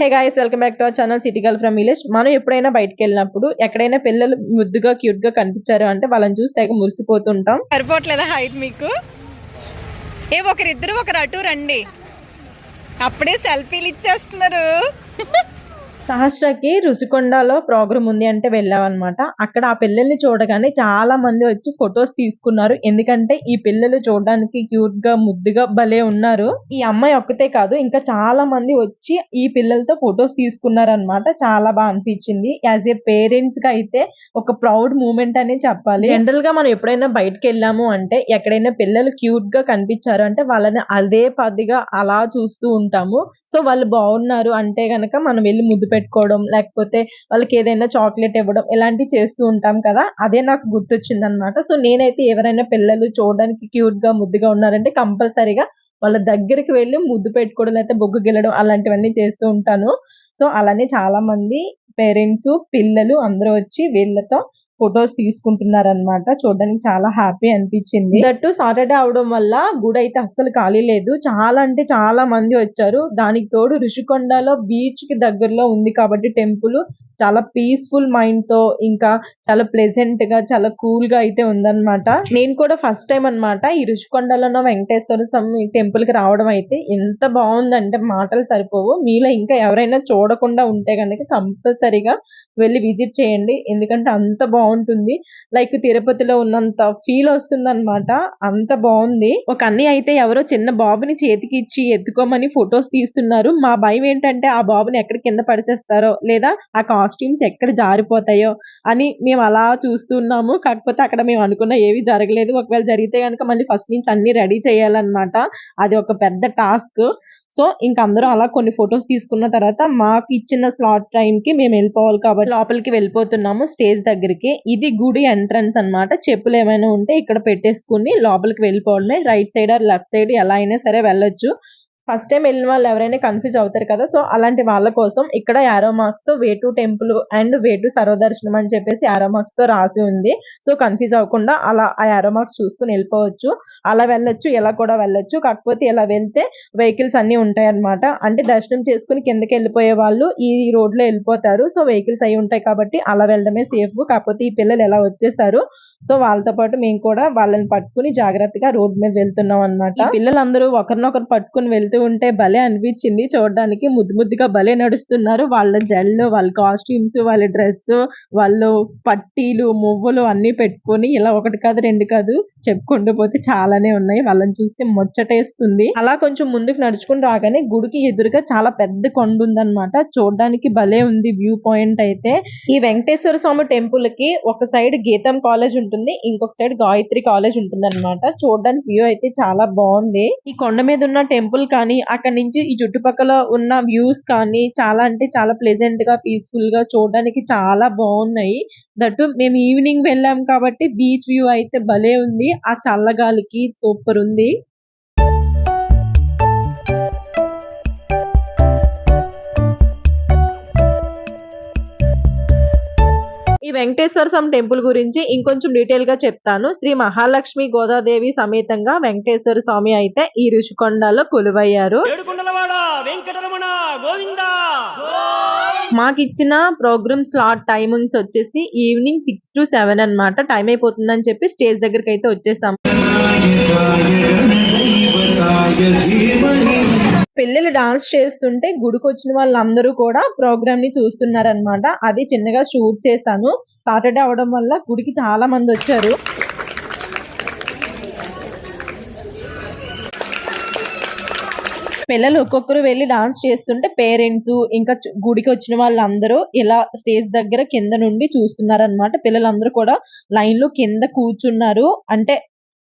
Hey guys welcome back to our channel city girl from village మనం ఎప్పుడైనా బయటకు వెళ్ళినప్పుడు ఎక్కడైనా పిల్లలు ముద్దుగా క్యూట్గా కనిపించారు అంటే వాళ్ళని చూసి తెగ మురిసిపోతుంటాం. సరిపోవట్లేదా హైట్ మీకు? ఏ ఒకరిద్దరు ఒకరు అటు రండి. అప్పుడే సెల్ఫీలు ఇచ్చేస్తున్నారు. సహస్రకి రుషికొండలో ప్రోగ్రామ్ ఉంది అంటే వెళ్ళామన్నమాట. అక్కడ ఆ పిల్లల్ని చూడగానే చాలా మంది వచ్చి ఫొటోస్ తీసుకున్నారు. ఎందుకంటే ఈ పిల్లలు చూడడానికి క్యూట్గా ముద్దుగా భలే ఉన్నారు. ఈ అమ్మాయి ఒక్కతే కాదు ఇంకా చాలా మంది వచ్చి ఈ పిల్లలతో ఫొటోస్ తీసుకున్నారు అనమాట చాలా బాగా అనిపించింది. యాజ్ ఏ పేరెంట్స్గా అయితే ఒక ప్రౌడ్ మూమెంట్ అని చెప్పాలి. జనరల్గా మనం ఎప్పుడైనా బయటకు వెళ్ళాము అంటే ఎక్కడైనా పిల్లలు క్యూట్గా కనిపించారు అంటే వాళ్ళని అదే పదిగా అలా చూస్తూ ఉంటాము. సో వాళ్ళు బాగున్నారు అంటే గనక మనం వెళ్ళి ముద్దు పెట్టుకోవడం లేకపోతే వాళ్ళకి ఏదైనా చాక్లెట్ ఇవ్వడం ఇలాంటివి చేస్తూ ఉంటాం కదా అదే నాకు గుర్తొచ్చింది అనమాట సో నేనైతే ఎవరైనా పిల్లలు చూడడానికి క్యూట్గా ముద్దుగా ఉన్నారంటే కంపల్సరీగా వాళ్ళ దగ్గరికి వెళ్ళి ముద్దు పెట్టుకోవడం లేకపోతే బొగ్గు గిల్లడం అలాంటివన్నీ చేస్తూ ఉంటాను. సో అలానే చాలా మంది పేరెంట్స్ పిల్లలు అందరూ వచ్చి వీళ్ళతో ఫొటోస్ తీసుకుంటున్నారనమాట చూడడానికి చాలా హ్యాపీ అనిపించింది. దట్టు సాటర్డే అవడం వల్ల గుడి అయితే అస్సలు ఖాళీ లేదు. చాలా అంటే చాలా మంది వచ్చారు. దానికి తోడు ఋషికొండలో బీచ్కి దగ్గరలో ఉంది కాబట్టి టెంపుల్ చాలా పీస్ఫుల్ మైండ్తో ఇంకా చాలా ప్లెజెంట్గా చాలా కూల్గా అయితే ఉందన్నమాట. నేను కూడా ఫస్ట్ టైం అన్నమాట ఈ ఋషికొండలో ఉన్న వెంకటేశ్వర స్వామి టెంపుల్కి రావడం అయితే ఎంత బాగుందంటే మాటలు సరిపోవు. మీలో ఇంకా ఎవరైనా చూడకుండా ఉంటే కనుక కంపల్సరీగా వెళ్ళి విజిట్ చేయండి. ఎందుకంటే అంత బాగుంటుంది. లైక్ తిరుపతిలో ఉన్నంత ఫీల్ వస్తుంది అనమాట అంత బాగుంది. ఒక అన్ని అయితే ఎవరో చిన్న బాబుని చేతికి ఇచ్చి ఎత్తుకోమని ఫొటోస్ తీస్తున్నారు. మా భయం ఏంటంటే ఆ బాబుని ఎక్కడ కింద పడిసేస్తారో లేదా ఆ కాస్ట్యూమ్స్ ఎక్కడ జారిపోతాయో అని మేము అలా చూస్తున్నాము కాకపోతే అక్కడ మేము అనుకున్న ఏవి జరగలేదు. ఒకవేళ జరిగితే కనుక మళ్ళీ ఫస్ట్ నుంచి అన్ని రెడీ చేయాలన్నమాట. అది ఒక పెద్ద టాస్క్ సో ఇంక అందరూ అలా కొన్ని ఫొటోస్ తీసుకున్న తర్వాత మాకు ఇచ్చిన స్లాట్ టైం కి మేము వెళ్ళిపోవాలి కాబట్టి లోపలికి వెళ్ళిపోతున్నాము స్టేజ్ దగ్గరికి. ఇది గుడి ఎంట్రన్స్ అన్నమాట. చెప్పులు ఏమైనా ఉంటే ఇక్కడ పెట్టేసుకుని లోపలికి వెళ్ళిపోవాలి. Right side or left side ఎలా అయినా సరే వెళ్ళొచ్చు. ఫస్ట్ టైం వెళ్ళిన వాళ్ళు ఎవరైనా కన్ఫ్యూజ్ అవుతారు కదా సో అలాంటి వాళ్ళ కోసం ఇక్కడ arrow మార్క్స్తో way to temple and way to సర్వదర్శనం అని చెప్పేసి యారో మార్క్స్తో రాసి ఉంది. సో కన్ఫ్యూజ్ అవ్వకుండా అలా ఆ యారో మార్క్స్ చూసుకుని వెళ్ళిపోవచ్చు. అలా వెళ్ళొచ్చు ఇలా కూడా వెళ్ళొచ్చు. కాకపోతే ఇలా వెళ్తే వెహికల్స్ అన్ని ఉంటాయి అన్నమాట. అంటే దర్శనం చేసుకుని కిందకి వెళ్ళిపోయే వాళ్ళు ఈ రోడ్లో వెళ్ళిపోతారు. సో వెహికల్స్ అయి ఉంటాయి కాబట్టి అలా వెళ్ళడమే సేఫ్ కాకపోతే ఈ పిల్లలు ఎలా వచ్చేసారు? సో వాళ్ళతో పాటు మేము కూడా వాళ్ళని పట్టుకుని జాగ్రత్తగా రోడ్ మీద వెళ్తున్నాం అన్నమాట. పిల్లలందరూ ఒకరినొకరు పట్టుకుని వెళ్తూ ఉంటే భలే అనిపించింది. చూడడానికి ముద్దు ముద్దుగా భలే నడుస్తున్నారు. వాళ్ళ జెల్ వాళ్ళ కాస్ట్యూమ్స్ వాళ్ళ డ్రెస్ వాళ్ళు పట్టీలు మువ్వలు అన్ని పెట్టుకొని ఇలా ఒకటి కాదు రెండు కాదు చెప్పుకుంటూ పోతే చాలానే ఉన్నాయి. వాళ్ళని చూస్తే ముచ్చటేస్తుంది. అలా కొంచెం ముందుకు నడుచుకుని రాగానే గుడికి ఎదురుగా చాలా పెద్ద కొండ ఉందన్నమాట. చూడడానికి భలే ఉంది వ్యూ పాయింట్ అయితే. ఈ వెంకటేశ్వర స్వామి టెంపుల్కి ఒక సైడ్ గీతం కాలేజ్ ఉంటుంది ఇంకొక సైడ్ గాయత్రి కాలేజ్ ఉంటుంది అనమాట చూడడానికి వ్యూ అయితే చాలా బాగుంది. ఈ కొండ మీద ఉన్న టెంపుల్ కానీ అక్కడ నుంచి ఈ చుట్టుపక్కల ఉన్న వ్యూస్ కానీ చాలా అంటే చాలా ప్లెజెంట్గా పీస్ఫుల్గా చూడడానికి చాలా బాగున్నాయి. దట్టు మేము ఈవినింగ్ వెళ్ళాం కాబట్టి బీచ్ వ్యూ అయితే భలే ఉంది. ఆ చల్లగాలికి సూపర్ ఉంది. ఈ వెంకటేశ్వర స్వామి టెంపుల్ గురించి ఇంకొంచెం డీటెయిల్గా చెప్తాను. శ్రీ మహాలక్ష్మి గోదాదేవి సమేతంగా వెంకటేశ్వర స్వామి అయితే ఈ ఋషికొండలో కొలువయ్యారు. ఏడుకొండలవాడ వెంకటరమణ గోవింద! మాకు ఇచ్చిన ప్రోగ్రామ్ స్లాట్ టైమింగ్స్ వచ్చేసి ఈవినింగ్ సిక్స్ టు సెవెన్ అన్నమాట. టైం అయిపోతుందని చెప్పి స్టేజ్ దగ్గరికి అయితే వచ్చేసాం పిల్లలు డాన్స్ చేస్తుంటే గుడికి వచ్చిన వాళ్ళందరూ కూడా ప్రోగ్రామ్ని చూస్తున్నారనమాట అది చిన్నగా షూట్ చేశాను. సాటర్డే అవడం వల్ల గుడికి చాలా మంది వచ్చారు. పిల్లలు ఒక్కొక్కరు వెళ్ళి డాన్స్ చేస్తుంటే పేరెంట్స్ ఇంకా గుడికి వచ్చిన వాళ్ళందరూ ఇలా స్టేజ్ దగ్గర కింద నుండి చూస్తున్నారనమాట పిల్లలందరూ కూడా లైన్లో కింద కూర్చున్నారు. అంటే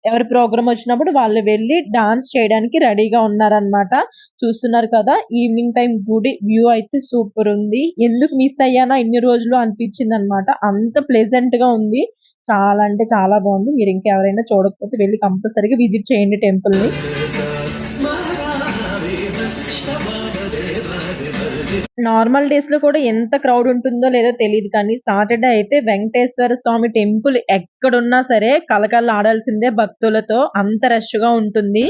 ఎవరి ప్రోగ్రామ్ వచ్చినప్పుడు వాళ్ళు వెళ్ళి డాన్స్ చేయడానికి రెడీగా ఉన్నారన్నమాట. చూస్తున్నారు కదా ఈవినింగ్ టైం గుడి వ్యూ అయితే సూపర్ ఉంది. ఎందుకు మిస్ అయ్యానా ఇన్ని రోజులు అనిపించింది అనమాట అంత ప్లెజెంట్గా ఉంది. చాలా అంటే చాలా బాగుంది. మీరు ఇంకెవరైనా చూడకపోతే వెళ్ళి కంపల్సరీగా విజిట్ చేయండి టెంపుల్ నార్మల్ డేస్లో కూడా ఎంత క్రౌడ్ ఉంటుందో లేదో తెలియదు కానీ సాటర్డే అయితే వెంకటేశ్వర స్వామి టెంపుల్ ఎక్కడున్నా సరే కలకల ఆడాల్సిందే భక్తులతో. అంత రష్గా ఉంటుంది.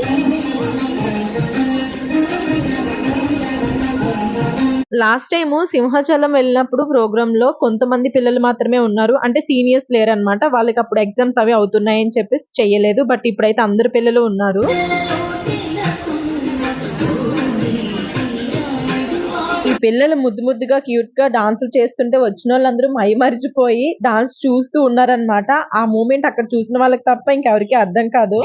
లాస్ట్ టైం సింహాచలం వెళ్ళినప్పుడు ప్రోగ్రామ్లో కొంతమంది పిల్లలు మాత్రమే ఉన్నారు. అంటే సీనియర్స్ లేరనమాట వాళ్ళకి అప్పుడు ఎగ్జామ్స్ అవి అవుతున్నాయని చెప్పేసి చెయ్యలేదు. బట్ ఇప్పుడైతే అందరు పిల్లలు ఉన్నారు. పిల్లలు ముద్దు ముద్దుగా క్యూట్గా డాన్సులు చేస్తుంటే వచ్చిన వాళ్ళందరూ మై మరిచిపోయి డాన్స్ చూస్తూ ఉన్నారనమాట ఆ మూమెంట్ అక్కడ చూసిన వాళ్ళకి తప్ప ఇంకెవరికి అర్థం కాదు.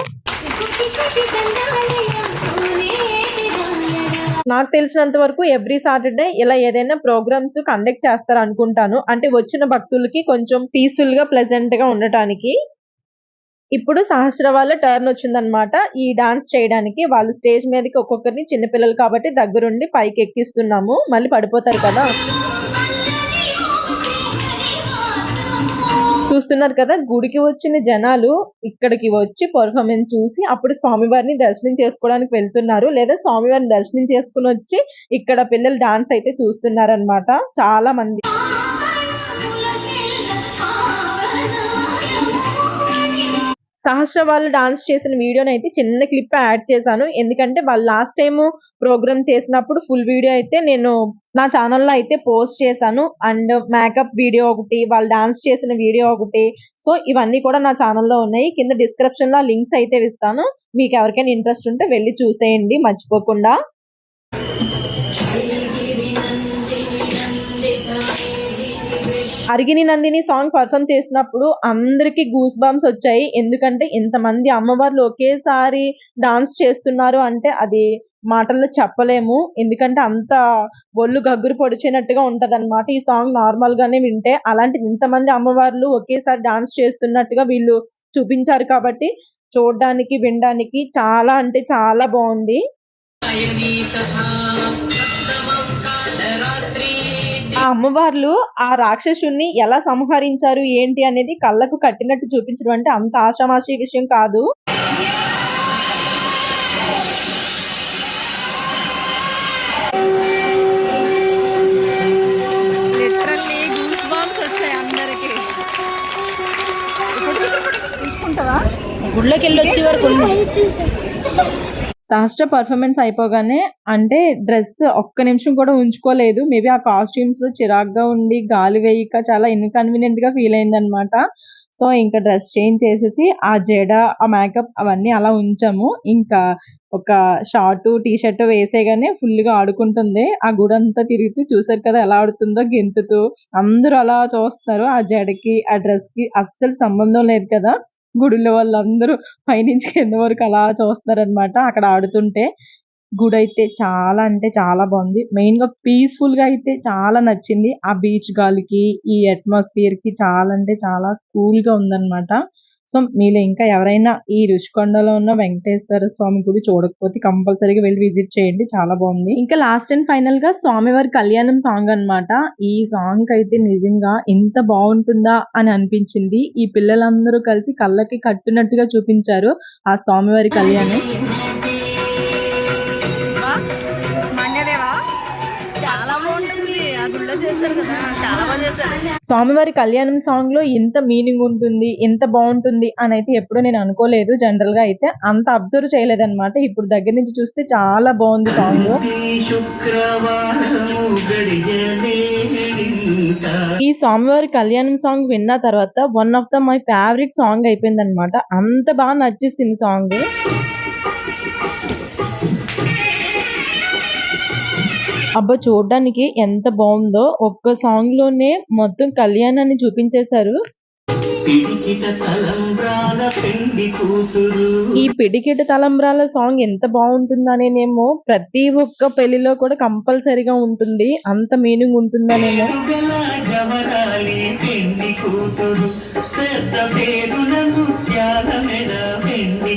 నాకు తెలిసినంత వరకు ఎవ్రీ సాటర్డే ఇలా ఏదైనా ప్రోగ్రామ్స్ కండక్ట్ చేస్తారు అనుకుంటాను అంటే వచ్చిన భక్తులకి కొంచెం పీస్ఫుల్గా ప్లెజెంట్గా ఉండటానికి. ఇప్పుడు సహస్ర వాళ్ళ టర్న్ వచ్చిందనమాట. ఈ డాన్స్ చేయడానికి వాళ్ళు స్టేజ్ మీదకి ఒక్కొక్కరిని చిన్నపిల్లలు కాబట్టి దగ్గరుండి పైకి ఎక్కిస్తున్నాము. మళ్ళీ పడిపోతారు కదా. చూస్తున్నారు కదా గుడికి వచ్చిన జనాలు ఇక్కడికి వచ్చి పర్ఫార్మెన్స్ చూసి అప్పుడు స్వామివారిని దర్శనం చేసుకోవడానికి వెళ్తున్నారు. లేదా స్వామివారిని దర్శనం చేసుకుని వచ్చి ఇక్కడ పిల్లలు డాన్స్ అయితే చూస్తున్నారు చాలా మంది. సహస్ర వాళ్ళు డాన్స్ చేసిన వీడియోని అయితే చిన్న క్లిప్ యాడ్ చేశాను. ఎందుకంటే వాళ్ళు లాస్ట్ టైం ప్రోగ్రామ్ చేసినప్పుడు ఫుల్ వీడియో అయితే నేను నా ఛానల్లో అయితే పోస్ట్ చేశాను. అండ్ మేకప్ వీడియో ఒకటి వాళ్ళు డాన్స్ చేసిన వీడియో ఒకటి. సో ఇవన్నీ కూడా నా ఛానల్లో ఉన్నాయి. కింద డిస్క్రిప్షన్లో లింక్స్ అయితే ఇస్తాను. మీకు ఎవరికైనా ఇంట్రెస్ట్ ఉంటే వెళ్ళి చూసేయండి. మర్చిపోకుండా. అరిగిని నందిని సాంగ్ పర్ఫామ్ చేసినప్పుడు అందరికి గూస్ బాంబ్స్ వచ్చాయి. ఎందుకంటే ఇంతమంది అమ్మవార్లు ఒకేసారి డాన్స్ చేస్తున్నారు అంటే అది మాటల్లో చెప్పలేము. ఎందుకంటే అంత ఒళ్ళు గగ్గురు పొడిచినట్టుగా ఉంటది ఈ సాంగ్ నార్మల్ గానే వింటే. అలాంటి ఇంతమంది అమ్మవార్లు ఒకేసారి డాన్స్ చేస్తున్నట్టుగా వీళ్ళు చూపించారు కాబట్టి చూడడానికి వినడానికి చాలా అంటే చాలా బాగుంది. ఆ అమ్మవార్లు ఆ రాక్షసుని ఎలా సంహరించారు ఏంటి అనేది కళ్ళకు కట్టినట్టు చూపించడం అంటే అంత ఆషామాషి విషయం కాదు. గుళ్ళకి వెళ్ళి వచ్చే వరకు ఉంది. సహస్ర పర్ఫార్మెన్స్ అయిపోగానే అంటే డ్రెస్ ఒక్క నిమిషం కూడా ఉంచుకోలేదు. మేబీ ఆ కాస్ట్యూమ్స్లో చిరాగ్గా ఉండి గాలి వేయక చాలా ఇన్కన్వీనియంట్గా ఫీల్ అయిందనమాట సో ఇంకా డ్రెస్ చేంజ్ చేసేసి ఆ జడ ఆ మేకప్ అవన్నీ అలా ఉంచాము. ఇంకా ఒక షార్ట్ టీ షర్ట్ వేసేగానే ఫుల్గా ఆడుకుంటుంది. ఆ గుడి అంతా తిరుగుతూ చూసారు కదా ఎలా ఆడుతుందో గెంతుతూ. అందరూ అలా చూస్తున్నారు ఆ జడకి ఆ డ్రెస్కి. అస్సలు సంబంధం లేదు కదా. గుడిలో వాళ్ళందరూ పైనుంచి కింద వరకు అలా చూస్తారనమాట అక్కడ ఆడుతుంటే. గుడి అయితే చాలా అంటే చాలా బాగుంది. మెయిన్గా పీస్ఫుల్గా అయితే చాలా నచ్చింది. ఆ బీచ్ గాలికి ఈ అట్మాస్ఫియర్కి చాలా అంటే చాలా కూల్గా ఉందన్నమాట. సో మీలో ఇంకా ఎవరైనా ఈ రుషికొండలో ఉన్న వెంకటేశ్వర స్వామి గుడి చూడకపోతే కంపల్సరీగా వెళ్ళి విజిట్ చేయండి. చాలా బాగుంది. ఇంకా లాస్ట్ అండ్ ఫైనల్గా స్వామివారి కళ్యాణం సాంగ్ అన్నమాట. ఈ సాంగ్ అయితే నిజంగా ఎంత బాగుంటుందా అని అనిపించింది. ఈ పిల్లలందరూ కలిసి కళ్ళకి కట్టినట్టుగా చూపించారు ఆ స్వామివారి కళ్యాణం. స్వామివారి కళ్యాణం సాంగ్లో ఇంత మీనింగ్ ఉంటుంది ఇంత బాగుంటుంది అని అయితే ఎప్పుడూ నేను అనుకోలేదు. జనరల్గా అయితే అంత అబ్జర్వ్ చేయలేదన్నమాట. ఇప్పుడు దగ్గర నుంచి చూస్తే చాలా బాగుంది సాంగ్ ఈ స్వామివారి కళ్యాణం సాంగ్ విన్న తర్వాత one of the my favourite song అయిపోయింది అనమాట అంత బాగా నచ్చేసింది సాంగ్ అబ్బా చూడడానికి ఎంత బాగుందో. ఒక్క సాంగ్లోనే మొత్తం కళ్యాణాన్ని చూపించేశారు. ఈ పిడికిట తలంబ్రాల సాంగ్ ఎంత బాగుంటుందనేనేమో ప్రతి ఒక్క పెళ్ళిలో కూడా కంపల్సరిగా ఉంటుంది. అంత మీనింగ్ ఉంటుందనేమో. కూతురు. పెద్ద పేరున ముత్యాల మెడ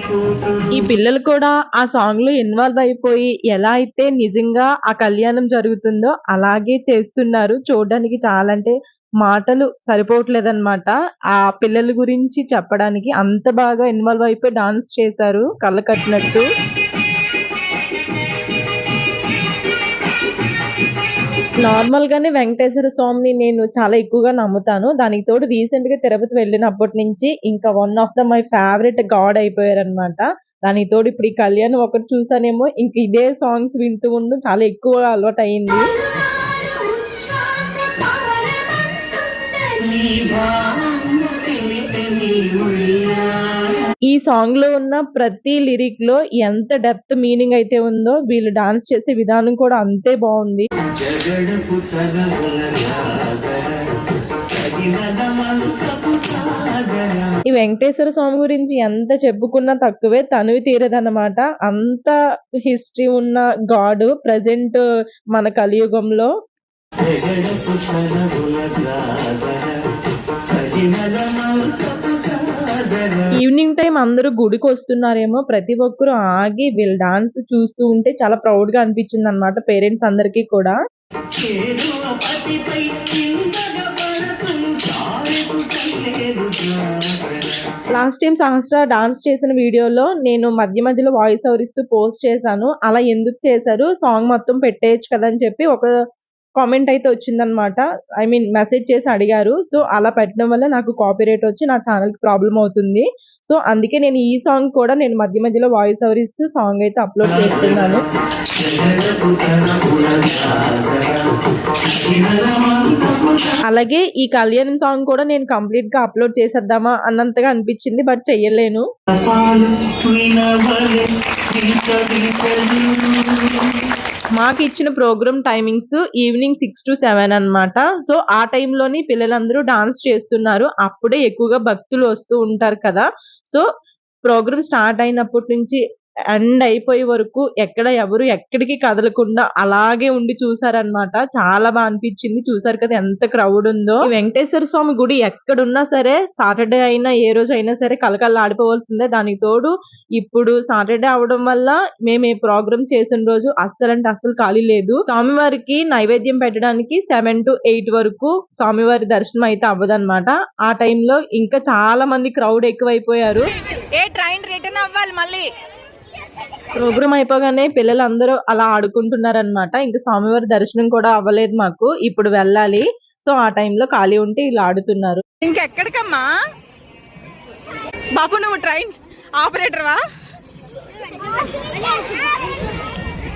కూతురు. ఈ పిల్లలు కూడా ఆ సాంగ్లో ఇన్వాల్వ్ అయిపోయి ఎలా అయితే నిజంగా ఆ కళ్యాణం జరుగుతుందో అలాగే చేస్తున్నారు. చూడడానికి చాలా అంటే మాటలు సరిపోవట్లేదన్నమాట. ఆ పిల్లల గురించి చెప్పడానికి అంత బాగా ఇన్వాల్వ్ అయిపోయి డాన్స్ చేశారు కళ్ళ కట్టినట్టు. నార్మల్ గానే వెంకటేశ్వర స్వామిని నేను చాలా ఎక్కువగా నమ్ముతాను. దానికి తోడు రీసెంట్గా తిరుపతి వెళ్ళినప్పటి నుంచి ఇంకా one of the my favourite God అయిపోయారు అనమాట దానికి తోడు ఇప్పుడు ఈ కళ్యాణం ఒకటి చూసానేమో ఇంక ఇదే సాంగ్స్ వింటూ ఉండు చాలా ఎక్కువ అలవాటు అయింది. ఈ సాంగ్లో ఉన్న ప్రతి లిరిక్లో ఎంత డెప్త్ మీనింగ్ అయితే ఉందో వీళ్ళు డాన్స్ చేసే విధానం కూడా అంతే బాగుంది. ఈ వెంకటేశ్వర స్వామి గురించి ఎంత చెప్పుకున్నా తక్కువే తనువి తీరదన్నమాట. అంత హిస్టరీ ఉన్న గాడ్ ప్రజెంట్ మన కలియుగంలో. ఈవినింగ్ టైం అందరూ గుడికి వస్తున్నారేమో ప్రతి ఒక్కరు ఆగి వీళ్ళ డాన్స్ చూస్తూ ఉంటే చాలా ప్రౌడ్గా అనిపించింది అనమాట పేరెంట్స్ అందరికీ కూడా లాస్ట్ టైం సహస్ర డాన్స్ చేసిన వీడియోలో నేను మధ్య మధ్యలో వాయిస్ ఓవర్ ఇస్తూ పోస్ట్ చేశాను. అలా ఎందుకు చేశారు? సాంగ్ మొత్తం పెట్టేయచ్చు కదా అని చెప్పి ఒక కామెంట్ అయితే వచ్చిందనమాట ఐ మీన్ మెసేజ్ చేసి అడిగారు. సో అలా పెట్టడం వల్ల నాకు కాపీరేట్ వచ్చి నా ఛానల్కి ప్రాబ్లం అవుతుంది. సో అందుకే నేను ఈ సాంగ్ కూడా నేను మధ్య మధ్యలో వాయిస్ ఓవర్ ఇస్తూ సాంగ్ అయితే అప్లోడ్ చేస్తున్నాను. అలాగే ఈ కళ్యాణం సాంగ్ కూడా నేను కంప్లీట్గా అప్లోడ్ చేసేద్దామా అన్నంతగా అనిపించింది బట్ చెయ్యలేను. మాకు ఇచ్చిన program timings evening six to seven అన్నమాట. సో ఆ టైంలోని పిల్లలందరూ డాన్స్ చేస్తున్నారు. అప్పుడే ఎక్కువగా భక్తులు వస్తూ ఉంటారు కదా. సో ప్రోగ్రామ్ స్టార్ట్ అయినప్పటి నుంచి ఎండ్ అయిపోయే వరకు ఎక్కడ ఎవరు ఎక్కడికి కదలకుండా అలాగే ఉండి చూసారనమాట చాలా బాగా అనిపించింది. చూసారు కదా ఎంత క్రౌడ్ ఉందో. వెంకటేశ్వర స్వామి గుడి ఎక్కడున్నా సరే సాటర్డే అయినా ఏ రోజు అయినా సరే కలకల్లా ఆడిపోవాల్సిందే. దానికి తోడు ఇప్పుడు సాటర్డే అవడం వల్ల మేము ఈ ప్రోగ్రామ్ చేసిన రోజు అస్సలు అంటే అస్సలు ఖాళీ లేదు. స్వామివారికి నైవేద్యం పెట్టడానికి సెవెన్ టు ఎయిట్ వరకు స్వామివారి దర్శనం అయితే అవ్వదన్నమాట. ఆ టైంలో ఇంకా చాలా మంది క్రౌడ్ ఎక్కువైపోయారు. ఏ ట్రైన్ రిటర్న్ అవ్వాలి మళ్ళీ? ప్రోగ్రామ్ అయిపోగానే పిల్లలందరూ అలా ఆడుకుంటున్నారన్నమాట. ఇంకా స్వామివారి దర్శనం కూడా అవ్వలేదు మాకు. ఇప్పుడు వెళ్ళాలి. సో ఆ టైంలో ఖాళీ ఉంటే ఇలా ఆడుతున్నారు. ఇంకెక్కడికమ్మా? బాబు నువ్వు ట్రైన్ ఆపరేటర్వా?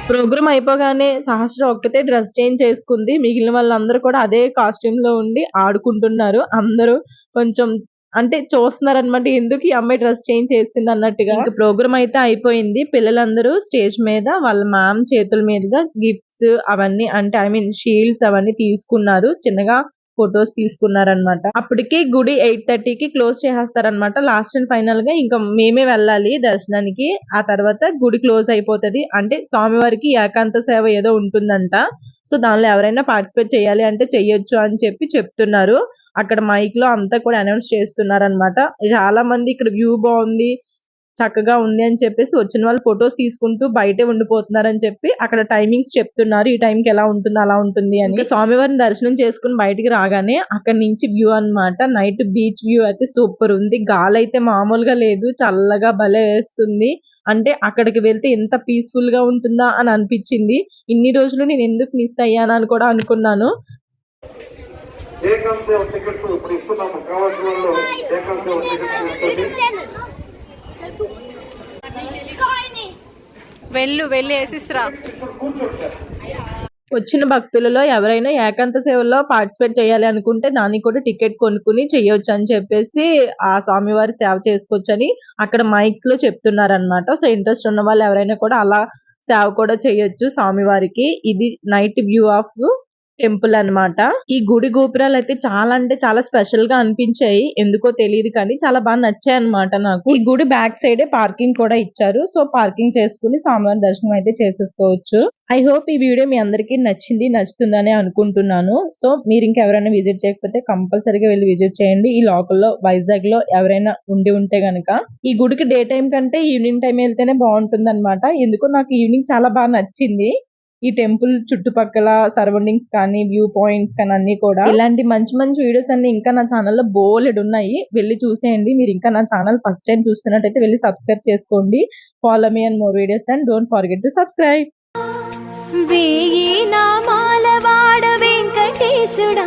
ప్రోగ్రామ్ అయిపోగానే సహస్ర ఒక్కతే డ్రెస్ చేంజ్ చేసుకుంది. మిగిలిన వాళ్ళందరూ కూడా అదే కాస్ట్యూమ్లో ఉండి ఆడుకుంటున్నారు. అందరూ కొంచెం అంటే చూస్తున్నారు అనమాట ఎందుకు ఈ అమ్మాయి డ్రెస్ చేంజ్ చేసింది అన్నట్టుగా. ఇంకా ప్రోగ్రామ్ అయితే అయిపోయింది. పిల్లలందరూ స్టేజ్ మీద వాళ్ళ మ్యామ్ చేతుల మీదుగా గిఫ్ట్స్ అవన్నీ అంటే ఐ మీన్ షీల్డ్స్ అవన్నీ తీసుకున్నారు. చిన్నగా ఫొటోస్ తీసుకున్నారనమాట అప్పటికే గుడి ఎయిట్ థర్టీకి క్లోజ్ చేసేస్తారనమాట లాస్ట్ అండ్ ఫైనల్గా ఇంకా మేమే వెళ్ళాలి దర్శనానికి. ఆ తర్వాత గుడి క్లోజ్ అయిపోతది. అంటే స్వామివారికి ఏకాంత సేవ ఏదో ఉంటుందంట. సో దానిలో ఎవరైనా పార్టిసిపేట్ చేయాలి అంటే చెయ్యొచ్చు అని చెప్పి చెప్తున్నారు. అక్కడ మైక్లో అంతా కూడా అనౌన్స్ చేస్తున్నారనమాట చాలా మంది ఇక్కడ వ్యూ బాగుంది. చక్కగా ఉంది అని చెప్పేసి వచ్చిన వాళ్ళు ఫొటోస్ తీసుకుంటూ బయటే ఉండిపోతున్నారు అని చెప్పి అక్కడ టైమింగ్స్ చెప్తున్నారు. ఈ time కి ఎలా ఉంటుంది అలా ఉంటుంది అని. స్వామివారిని దర్శనం చేసుకుని బయటికి రాగానే అక్కడ నుంచి వ్యూ అన్నమాట. నైట్ బీచ్ వ్యూ అయితే సూపర్ ఉంది. గాలి అయితే మామూలుగా లేదు. చల్లగా భలే వేస్తుంది. అంటే అక్కడికి వెళ్తే ఎంత పీస్ఫుల్గా ఉంటుందా అని అనిపించింది. ఇన్ని రోజులు నేను ఎందుకు మిస్ అయ్యాను అని కూడా అనుకున్నాను. టికెట్స్ ఇప్పుడు ఇస్తున్నాము. వెళ్ళు వెళ్ళి వేసిస్త్రా వచ్చిన భక్తులలో ఎవరైనా ఏకాంత సేవలో పార్టిసిపేట్ చేయాలి అనుకుంటే దానికి కూడా టికెట్ కొనుక్కుని చేయొచ్చు అని చెప్పేసి ఆ స్వామివారి సేవ చేసుకోవచ్చు అని అక్కడ మైక్స్లో చెప్తున్నారనమాట సో ఇంట్రెస్ట్ ఉన్న వాళ్ళు ఎవరైనా కూడా అలా సేవ కూడా చేయొచ్చు స్వామివారికి. ఇది నైట్ వ్యూ ఆఫ్ టెంపుల్ అన్నమాట. ఈ గుడి గోపురాలు అయితే చాలా అంటే చాలా స్పెషల్గా అనిపించాయి. ఎందుకో తెలియదు కానీ చాలా బాగా నచ్చాయి అన్నమాట నాకు. ఈ గుడి బ్యాక్ సైడే పార్కింగ్ కూడా ఇచ్చారు. సో పార్కింగ్ చేసుకుని స్వామివారి దర్శనం అయితే చేసేసుకోవచ్చు. ఐ హోప్ ఈ వీడియో మీ అందరికీ నచ్చింది నచ్చుతుందని అనుకుంటున్నాను. సో మీరు ఇంకెవరైనా విజిట్ చేయకపోతే కంపల్సరీగా వెళ్ళి విజిట్ చేయండి. ఈ లోకల్లో వైజాగ్లో ఎవరైనా ఉండి ఉంటే గనక. ఈ గుడికి డే టైం కంటే ఈవినింగ్ టైం వెళ్తేనే బాగుంటుంది అనమాట ఎందుకో నాకు ఈవినింగ్ చాలా బాగా నచ్చింది. ఈ టెంపుల్ చుట్టుపక్కల సరౌండింగ్స్ కానీ వ్యూ పాయింట్స్ కానీ అన్ని కూడా ఇలాంటి మంచి మంచి వీడియోస్ అన్ని ఇంకా నా ఛానల్లో బోలెడ్ ఉన్నాయి. వెళ్ళి చూసేయండి. మీరు ఇంకా నా ఛానల్ ఫస్ట్ టైం చూస్తున్నట్టయితే వెళ్ళి సబ్స్క్రైబ్ చేసుకోండి. Follow me and more videos and don't forget to subscribe వేయి నామాల వాడ వెంకటేశుడా